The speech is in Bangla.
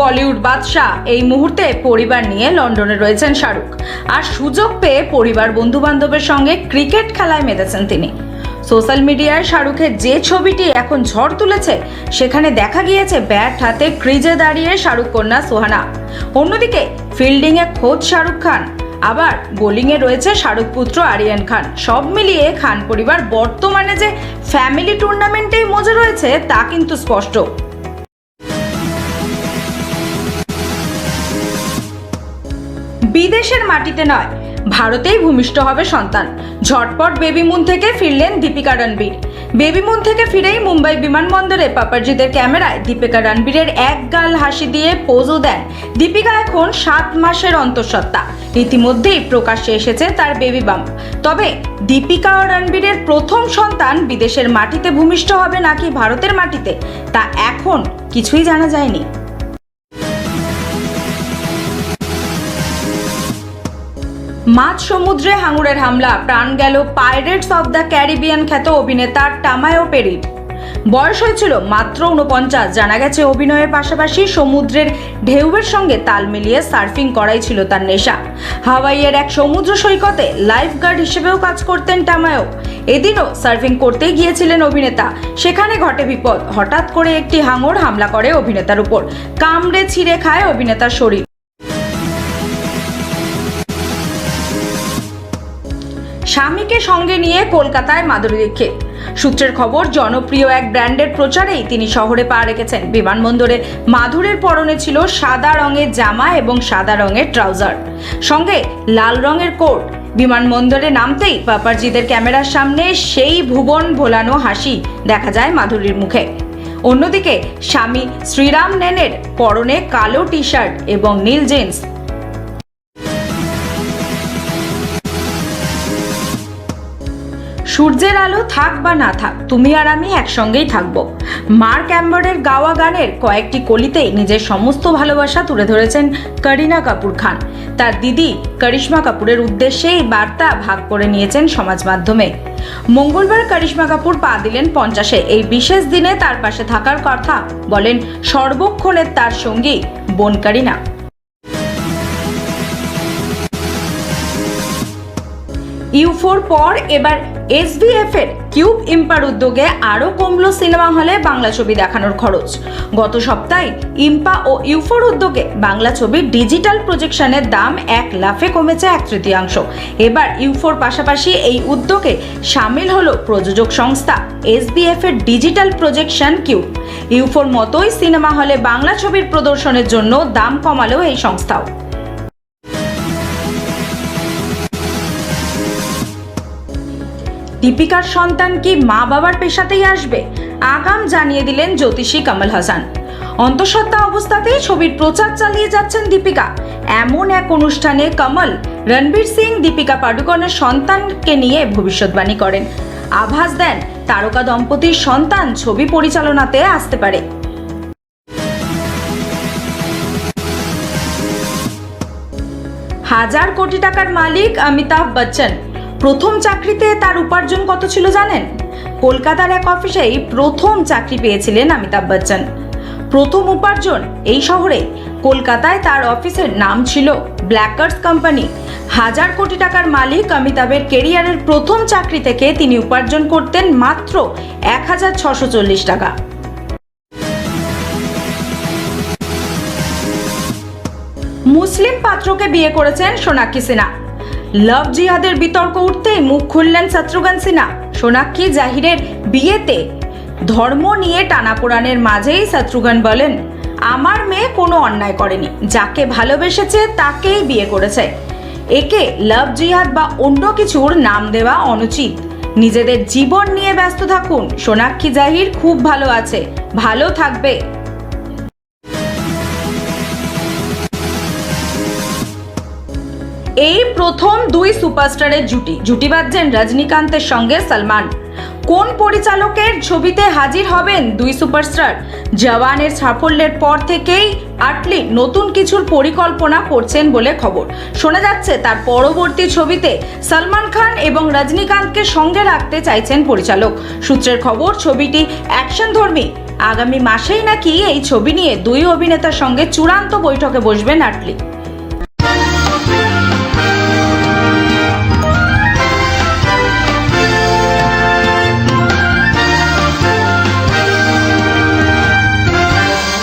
বলিউড বাদশাহ এই মুহূর্তে পরিবার নিয়ে লন্ডনে রয়েছেন শাহরুখ। আর সুযোগ পেয়ে পরিবার বন্ধু বান্ধবের সঙ্গে ক্রিকেট খেলায় মেতেছেন তিনি। সোশ্যাল মিডিয়ায় শাহরুখের যে ছবিটি এখন ঝড় তুলেছে, সেখানে দেখা গিয়েছে ব্যাট হাতে ক্রিজে দাঁড়িয়ে শাহরুখ কন্যা সোহানা। অন্যদিকে ফিল্ডিংয়ে খোঁজ শাহরুখ খান। আবার বোলিংয়ে রয়েছে শাহরুখ পুত্র আরিয়ান খান। সব মিলিয়ে খান পরিবার বর্তমানে যে ফ্যামিলি টুর্নামেন্টেই মজা রয়েছে, তা কিন্তু স্পষ্ট। বিদেশের মাটিতে নয়, ভারতেই ভূমিষ্ঠ হবে সন্তান। ঝটপট বেবি মুন থেকে ফিরলেন দীপিকা রণবীর। বেবি মুন থেকে ফিরেই মুম্বাই বিমানবন্দরে পাপারজিদের ক্যামেরায় দীপিকা রণবীরের এক গাল হাসি দিয়ে পোজও দেন। দীপিকা এখন সাত মাসের অন্তঃসত্ত্বা। ইতিমধ্যেই প্রকাশ্যে এসেছে তার বেবি বাম্প তবে দীপিকা ও রণবীরের প্রথম সন্তান বিদেশের মাটিতে ভূমিষ্ঠ হবে নাকি ভারতের মাটিতে, তা এখন কিছুই জানা যায়নি। মাঝ সমুদ্রে হাঙুরের হামলা, প্রাণ গেল পাইরেটস অব দ্য ক্যারিবিয়ান খ্যাত অভিনেতার টামায়ো পেরির বয়স হয়েছিল মাত্র উনপঞ্চাশ জানা গেছে অভিনয়ের পাশাপাশি সমুদ্রের ঢেউয়ের সঙ্গে তাল মিলিয়ে সার্ফিং করাই ছিল তার নেশা। হাওয়াইয়ের এক সমুদ্র সৈকতে লাইফ গার্ড হিসেবেও কাজ করতেন টামায়ো এদিনও সার্ফিং করতেই গিয়েছিলেন অভিনেতা। সেখানে ঘটে বিপদ। হঠাৎ করে একটি হাঙর হামলা করে অভিনেতার উপর। কামড়ে ছিঁড়ে খায় অভিনেতার শরীর। স্বামীকে সঙ্গে নিয়ে কলকাতায় মাধুরী দীক্ষিত সূত্রের খবর, জনপ্রিয় এক ব্র্যান্ডের প্রচারেই তিনি শহরে পা রেখেছেন। বিমানবন্দরে মাধুরের পরনে ছিল সাদা রঙের জামা এবং সাদা রঙের ট্রাউজার। সঙ্গে লাল রঙের কোট। বিমানবন্দরে নামতেই পাপারজিদের ক্যামেরার সামনে সেই ভুবন ভোলানো হাসি দেখা যায় মাধুরীর মুখে। অন্যদিকে স্বামী শ্রীরাম নেনের পরনে কালো টি শার্ট এবং নীল জিন্স সূর্যের আলো থাক বা না থাক, তুমি আর আমি একসঙ্গেই থাকব। মার্ক অ্যাম্বারের গাওয়া গানের কয়েকটি কলিতেই নিজের সমস্ত ভালোবাসা তুলে ধরেছেন করিনা কাপুর খান। তার দিদি করিশ্মা কাপুরের উদ্দেশ্যে এই বার্তা ভাগ করে নিয়েছেন সমাজ মাধ্যমে। মঙ্গলবার করিশ্মা কাপুর পা দিলেন পঞ্চাশে। এই বিশেষ দিনে তার পাশে থাকার কথা বলেন সর্বক্ষণের তার সঙ্গী বোন করিনা। ইউফোর পর এবার এসবিএফ এর কিউব ইম্পার উদ্যোগে আরও কমলো সিনেমা হলে বাংলা ছবি দেখানোর খরচ। গত সপ্তাহে ইম্পা ও ইউফোর উদ্যোগে বাংলা ছবির ডিজিটাল প্রজেকশনের দাম এক লাফে কমেছে এক তৃতীয়াংশ। এবার ইউফোর পাশাপাশি এই উদ্যোগে সামিল হলো প্রযোজক সংস্থা এসবিএফ এর ডিজিটাল প্রজেকশন কিউব। ইউফোর মতোই সিনেমা হলে বাংলা ছবির প্রদর্শনের জন্য দাম কমালো এই সংস্থাও। দীপিকার সন্তান কি মা বাবার পেশাতেই আসবে? আগাম জানিয়ে দিলেন জ্যোতিষী কমল হাসান। অন্তঃসত্ত্বা অবস্থাতেই ছবির প্রচার চালিয়ে যাচ্ছেন দীপিকা। এমন এক অনুষ্ঠানে কমল, রণবীর সিং, দীপিকা পাডুকনের সন্তানকে নিয়ে ভবিষ্যৎবাণী করেন। আভাস দেন, তারকা দম্পতির সন্তান ছবি পরিচালনাতে আসতে পারে। হাজার কোটি টাকার মালিক অমিতাভ বচ্চন। প্রথম চাকরিতে তার উপার্জন কত ছিল জানেন? কলকাতার এক অফিসেই প্রথম চাকরি পেয়েছিলেন অমিতাভ বচ্চন। প্রথম উপার্জন এই শহরে, কলকাতায় তার অফিসের নাম ছিল ব্ল্যাকার্স কোম্পানি হাজার কোটি টাকার মালিক অমিতাভের কেরিয়ারের প্রথম চাকরি থেকে তিনি উপার্জন করতেন মাত্র এক হাজার ছশো চল্লিশ টাকা। মুসলিম পাত্রকে বিয়ে করেছেন সোনাক্ষী সিনহা। লাভ জিহাদের বিতর্ক উঠতেই মুখ খুললেন শত্রুঘ্ন সিনহা। সোনাক্ষী জাহিরের বিয়েতে ধর্ম নিয়ে টানাপোড়ানের মাঝেই শত্রুঘ্ন বলেন, আমার মেয়ে কোনো অন্যায় করেনি। যাকে ভালোবেসেছে তাকেই বিয়ে করেছে। একে লাভ জিহাদ বা অন্য কিছুর নাম দেওয়া অনুচিত। নিজেদের জীবন নিয়ে ব্যস্ত থাকুন। সোনাক্ষী জাহির খুব ভালো আছে। ভালো থাকবে। এই প্রথম দুই সুপারস্টারের জুটি। জুটি বাঁধছেন রজনীকান্তের সঙ্গে সলমান। কোন পরিচালকের ছবিতে হাজির হবেন দুই সুপারস্টার? জওয়ানের সাফল্যের পর থেকেই আটলি নতুন কিছুর পরিকল্পনা করছেন বলে খবর। শোনা যাচ্ছে, তার পরবর্তী ছবিতে সলমান খান এবং রজনীকান্তকে সঙ্গে রাখতে চাইছেন পরিচালক। সূত্রের খবর, ছবিটি অ্যাকশন ধর্মী আগামী মাসেই নাকি এই ছবি নিয়ে দুই অভিনেতার সঙ্গে চূড়ান্ত বৈঠকে বসবেন আটলি।